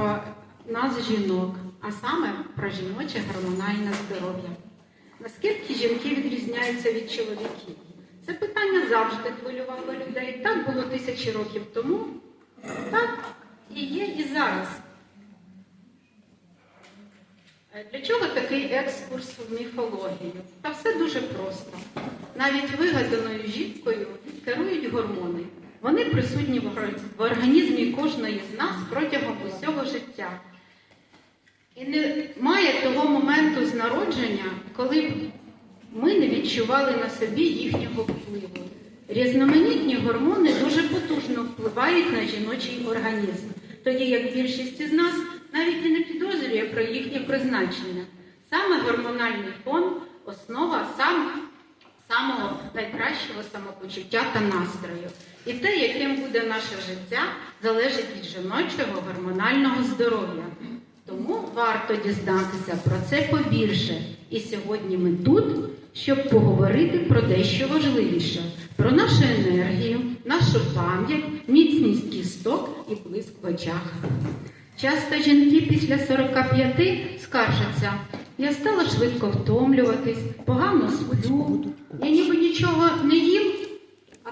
про нас, жінок, а саме про жіноче гормональне здоров'я. Наскільки жінки відрізняються від чоловіків? Це питання завжди хвилювало людей. Так було тисячі років тому, так і є і зараз. Для чого такий екскурс в міфологію? Та все дуже просто. Навіть вигаданою жінкою керують гормони. Вони присутні в організмі кожної з нас протягом усього життя. І немає того моменту з народження, коли б ми не відчували на собі їхнього впливу. Різноманітні гормони дуже потужно впливають на жіночий організм, тоді як більшість із нас навіть і не підозрює про їхнє призначення. Саме гормональний фон основа сам, самого найкращого самопочуття та настрою. І те, яким буде наше життя, залежить від жіночого гормонального здоров'я. Тому варто дізнатися про це побільше. І сьогодні ми тут, щоб поговорити про дещо важливіше: про нашу енергію, нашу пам'ять, міцність кісток і блиск в очах. Часто жінки після 45 скаржаться, я стала швидко втомлюватись, погано сплю, я ніби нічого не їм,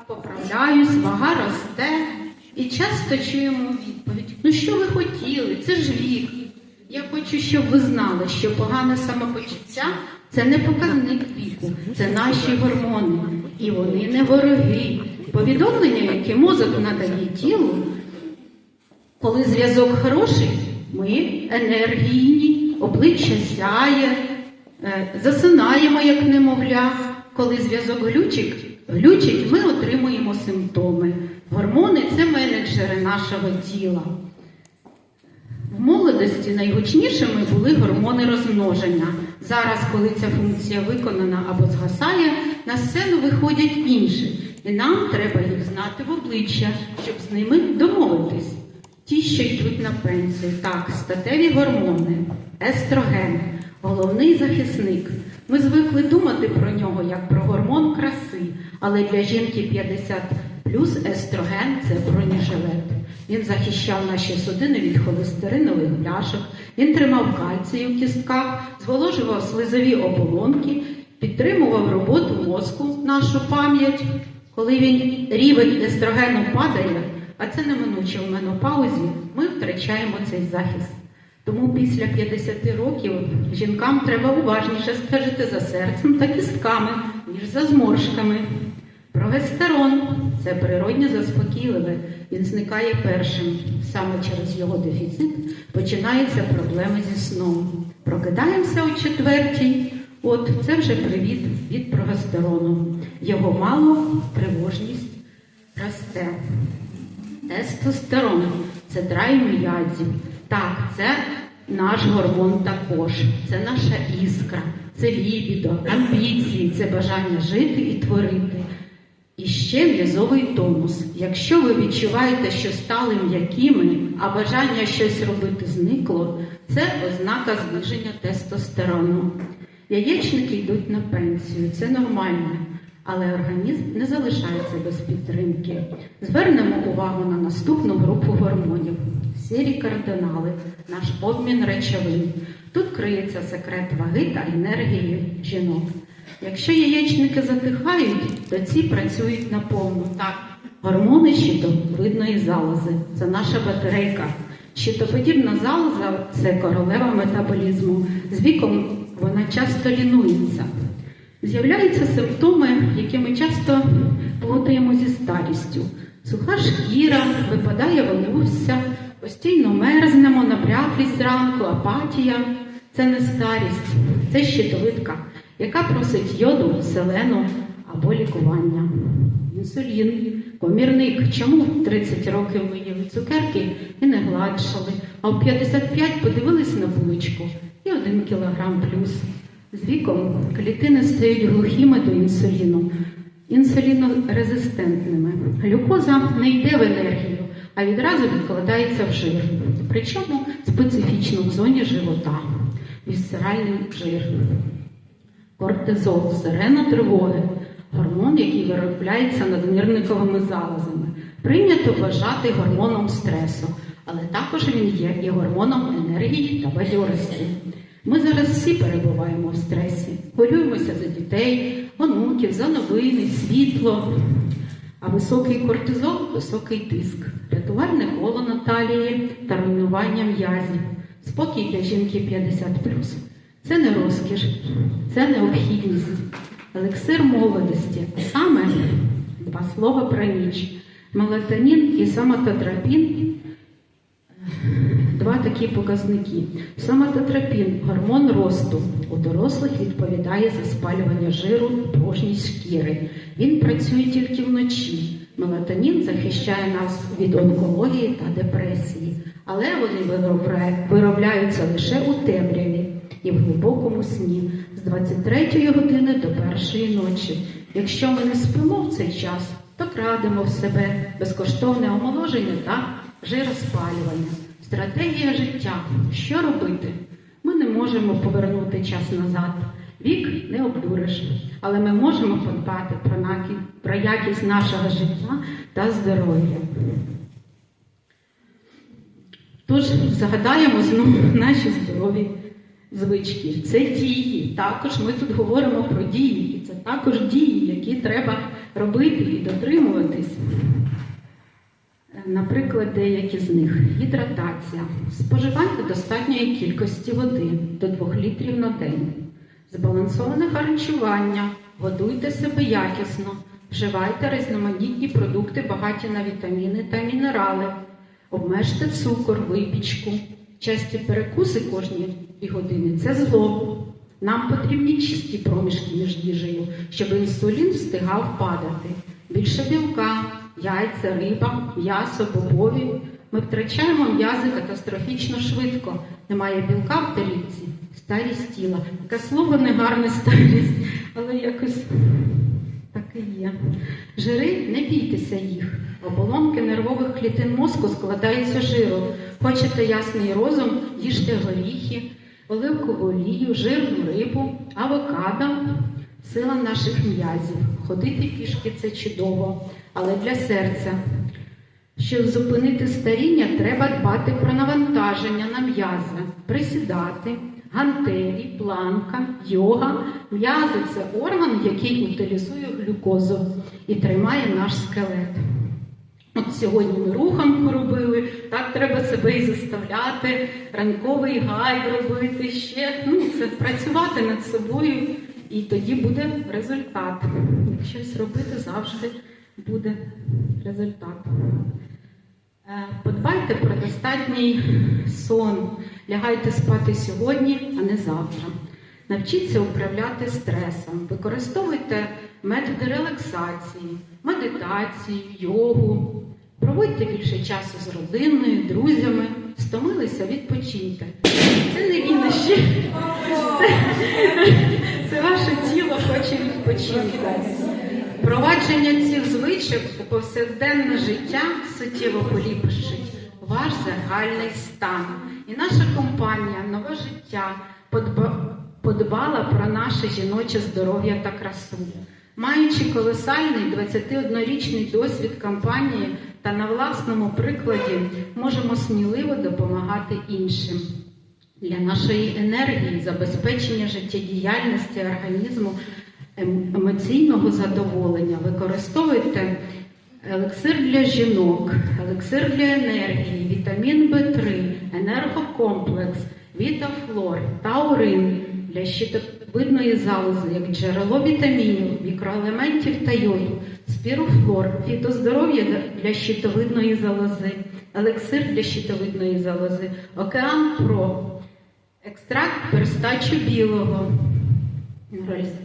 поправляюсь, вага росте. І часто чуємо відповідь: ну що ви хотіли? Це ж вік. Я хочу, щоб ви знали, що погане самопочуття це не показник віку, це наші гормони. І вони не вороги. Повідомлення, яке мозок надає тілу, коли зв'язок хороший, ми енергійні, обличчя сяє, е, засинаємо як немовля. Коли зв'язок глючить, глючить, ми отримуємо симптоми. Гормони це менеджери нашого тіла. В молодості найгучнішими були гормони розмноження. Зараз, коли ця функція виконана або згасає, на сцену виходять інші, і нам треба їх знати в обличчя, щоб з ними домовитись. Ті, що йдуть на пенсію, так, статеві гормони, естроген, головний захисник. Ми звикли думати про нього як про гормон краси, але для жінки 50 плюс естроген це бронежилет. Він захищав наші судини від холестеринових бляшок, він тримав кальцій у кістках, зволожував слизові оболонки, підтримував роботу мозку, нашу пам'ять. Коли він рівень естрогену падає, а це неминуче в менопаузі, ми втрачаємо цей захист. Тому після 50 років жінкам треба уважніше стежити за серцем та кістками, ніж за зморшками. Прогестерон це природньо заспокійливе, він зникає першим. Саме через його дефіцит починаються проблеми зі сном. Прокидаємося о четвертій. От це вже привіт від прогестерону. Його мало, тривожність росте. Тестостерон це драй м'язів. Так, це наш гормон також. Це наша іскра, це лібідо, амбіції, це бажання жити і творити. І ще м'язовий тонус. Якщо ви відчуваєте, що стали м'якими, а бажання щось робити зникло, це ознака зниження тестостерону. Яєчники йдуть на пенсію, це нормально, але організм не залишається без підтримки. Звернемо увагу на наступну групу гормонів сірі кардинали, наш обмін речовин. Тут криється секрет ваги та енергії жінок. Якщо яєчники затихають, то ці працюють наповну. Так, гормони щитовидної залози це наша батарейка. Щитоподібна залоза це королева метаболізму. З віком вона часто лінується. З'являються симптоми, які ми часто плутаємо зі старістю. Суха шкіра, випадає волосся, постійно мерзнемо, набряклість зранку, апатія. Це не старість, це щитовидка, яка просить йоду, селену або лікування. Інсулін, помірник. Чому в 30 років ми їли цукерки і не гладшали, а в 55 подивились на булочку і один кілограм плюс. З віком клітини стають глухими до інсуліну, інсулінорезистентними. Глюкоза не йде в енергію, а відразу відкладається в жир. Причому специфічно в зоні живота, вісцеральний жир. Кортизол, сирена тривоги, гормон, який виробляється наднирниковими залозами. Прийнято вважати гормоном стресу, але також він є і гормоном енергії та бадьорості. Ми зараз всі перебуваємо в стресі, хвилюємося за дітей, онуків, за новини, світло. А високий кортизол високий тиск, рятувальне коло на талії та руйнування м'язів, спокій для жінки 50 Це не розкіш, це необхідність. Елексир молодості, саме два слова про ніч. Мелатонін і самототропін два такі показники. Самототропін гормон росту. У дорослих відповідає за спалювання жиру порожність шкіри. Він працює тільки вночі. Мелатонін захищає нас від онкології та депресії, але вони виробляються лише у темряві і в глибокому сні з 23 години до першої ночі. Якщо ми не спимо в цей час, то крадемо в себе безкоштовне омоложення та жироспалювання. Стратегія життя. Що робити? Ми не можемо повернути час назад. Вік не обдуриш, але ми можемо подбати про, накі- про якість нашого життя та здоров'я. Тож згадаємо знову наші здорові звички. Це дії. Також ми тут говоримо про дії. І це також дії, які треба робити і дотримуватись. Наприклад, деякі з них гідратація, споживання достатньої кількості води до 2 літрів на день, збалансоване харчування, годуйте себе якісно, вживайте різноманітні продукти, багаті на вітаміни та мінерали, обмежте цукор, випічку, часті перекуси кожні 2 години це зло. Нам потрібні чисті проміжки між їжею, щоб інсулін встигав падати. Більше білка, яйця, риба, м'ясо, бобові. Ми втрачаємо м'язи катастрофічно швидко. Немає білка в тарілці, старість тіла. Таке слово негарне старість, але якось так і є. Жири, не бійтеся їх. Оболонки нервових клітин мозку складаються жиру. Хочете ясний розум, їжте горіхи, оливкову олію, жирну рибу, авокадо, сила наших м'язів. Ходити пішки це чудово, але для серця. Щоб зупинити старіння, треба дбати про навантаження на м'язи, присідати, гантелі, планка, йога. М'язи це орган, який утилізує глюкозу і тримає наш скелет. От сьогодні ми руханку робили, так треба себе і заставляти, ранковий гайд робити ще. Ну, це працювати над собою, і тоді буде результат. Якщо щось робити, завжди буде результат. Е, Подбайте про достатній сон. Лягайте спати сьогодні, а не завтра. Навчіться управляти стресом, використовуйте методи релаксації, медитацію, йогу. Проводьте більше часу з родиною, друзями, стомилися, відпочиньте. Це не лінощі. Це, це ваше тіло хоче відпочинку. Впровадження цих звичок у повсякденне життя суттєво поліпшить ваш загальний стан. І наша компанія Нове життя подбала про наше жіноче здоров'я та красу. Маючи колосальний 21-річний досвід компанії та на власному прикладі можемо сміливо допомагати іншим. Для нашої енергії, забезпечення життєдіяльності організму, ем- емоційного задоволення використовуйте елексир для жінок, елексир для енергії, вітамін В3, енергокомплекс, вітафлор, таурин для щитовидної залози, як джерело вітамінів, мікроелементів та йоду, спірофлор, фітоздоров'я для щитовидної залози, елексир для щитовидної залози, океан Про, екстракт перстачу білого.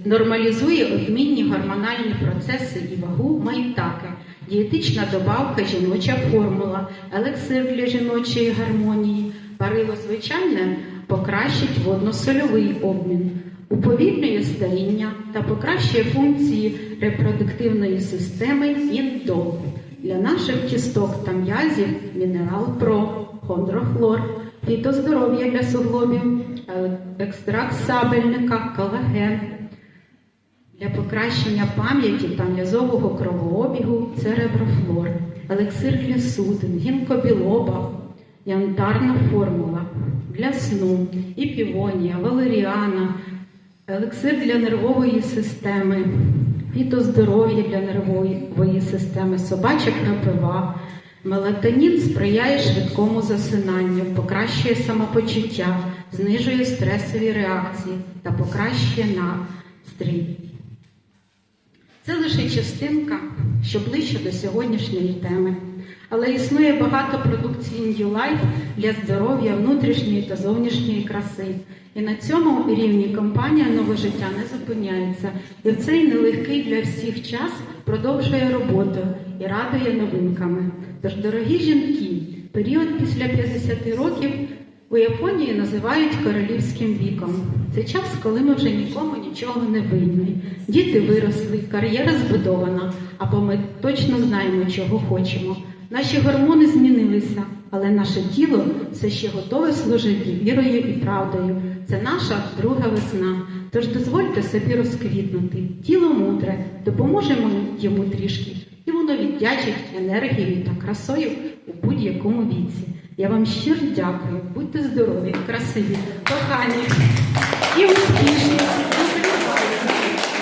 Нормалізує обмінні гормональні процеси і вагу майтаки, дієтична добавка, жіноча формула, елексир для жіночої гармонії, парило звичайне покращить водно-сольовий обмін, уповільнює старіння та покращує функції репродуктивної системи індол. Для наших кісток та м'язів мінерал ПРО, хондрохлор, фітоздоров'я для суглобів, е- екстракт сабельника, колаген. Для покращення пам'яті та м'язового кровообігу цереброфлор, елексир для судин, гінкобілоба, янтарна формула для сну, і півонія, валеріана, елексир для нервової системи, фітоздоров'я для нервової системи, собача крапива. Мелатонін сприяє швидкому засинанню, покращує самопочуття, знижує стресові реакції та покращує настрій. Це лише частинка, що ближче до сьогоднішньої теми. Але існує багато продукції Life для здоров'я внутрішньої та зовнішньої краси. І на цьому рівні компанія Нове життя не зупиняється. І в цей нелегкий для всіх час продовжує роботу і радує новинками. Тож, дорогі жінки, період після 50 років у Японії називають королівським віком. Це час, коли ми вже нікому нічого не винні. Діти виросли, кар'єра збудована, або ми точно знаємо, чого хочемо. Наші гормони змінилися, але наше тіло все ще готове служити вірою і правдою. Це наша друга весна. Тож дозвольте собі розквітнути. Тіло мудре, допоможемо йому трішки, і воно віддячить енергією та красою у будь-якому віці. Я вам щиро дякую. Будьте здорові, красиві, кохані і успішні.